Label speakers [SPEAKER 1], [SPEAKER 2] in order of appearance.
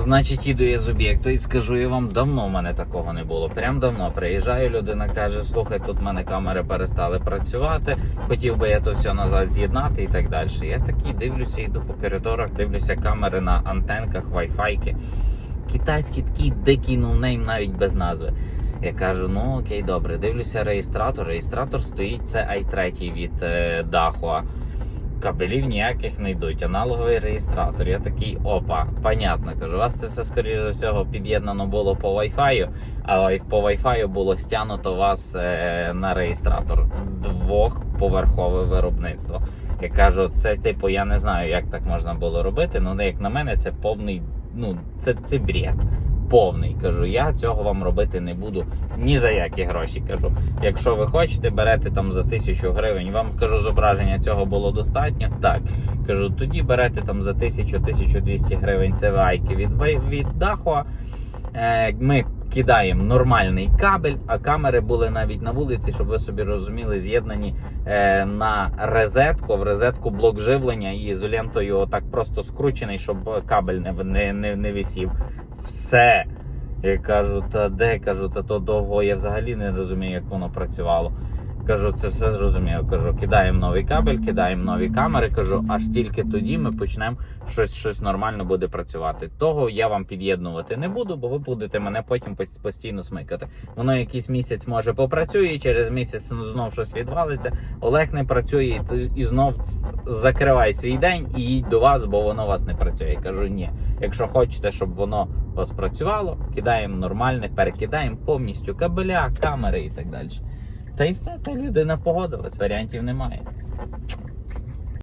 [SPEAKER 1] Значить, їду я з об'єкту і скажу я вам, давно в мене такого не було. Прям давно приїжджаю, людина каже: слухай, тут в мене камери перестали працювати. Хотів би я то все назад з'єднати і так далі. Я такий дивлюся, йду по коридорах, дивлюся камери на антенках, вайфайки. Китайський такий дикий ноунейм навіть без назви. Я кажу, ну окей, добре, дивлюся реєстратор. Реєстратор стоїть, це i3 від е, Dahua. Кабелів ніяких не йдуть. Аналоговий реєстратор. Я такий, опа, понятно. Кажу, у вас це все скоріше за всього під'єднано було по Wi-Fi, а по Wi-Fi було стягнуто вас е, на реєстратор. Двохповерхове виробництво. Я кажу, це типу, я не знаю, як так можна було робити. Ну, як на мене, це повний, ну, це, це бред. Повний кажу, я цього вам робити не буду ні за які гроші. Кажу, якщо ви хочете, берете там за тисячу гривень. Вам кажу, зображення цього було достатньо. Так кажу, тоді берете там за 1000-1200 гривень CVI від від даху. Е, Ми кидаємо нормальний кабель, а камери були навіть на вулиці, щоб ви собі розуміли, з'єднані е, на розетку, в розетку блок живлення і ізолентою так просто скручений, щоб кабель не, не, не, не висів. Все. Я кажу, та де кажу, та то довго я взагалі не розумію, як воно працювало. Кажу, це все зрозуміло. Кажу, кидаємо новий кабель, кидаємо нові камери. Кажу, аж тільки тоді ми почнемо щось, щось нормально буде працювати. Того я вам під'єднувати не буду, бо ви будете мене потім постійно смикати. Воно якийсь місяць може попрацює, через місяць ну, знов щось відвалиться. Олег не працює, і знов закривай свій день і їдь до вас, бо воно вас не працює. Я кажу, ні. Якщо хочете, щоб воно вас працювало, кидаємо нормальне, перекидаємо повністю кабеля, камери і так далі. Та й все, та людина погодилась, варіантів немає.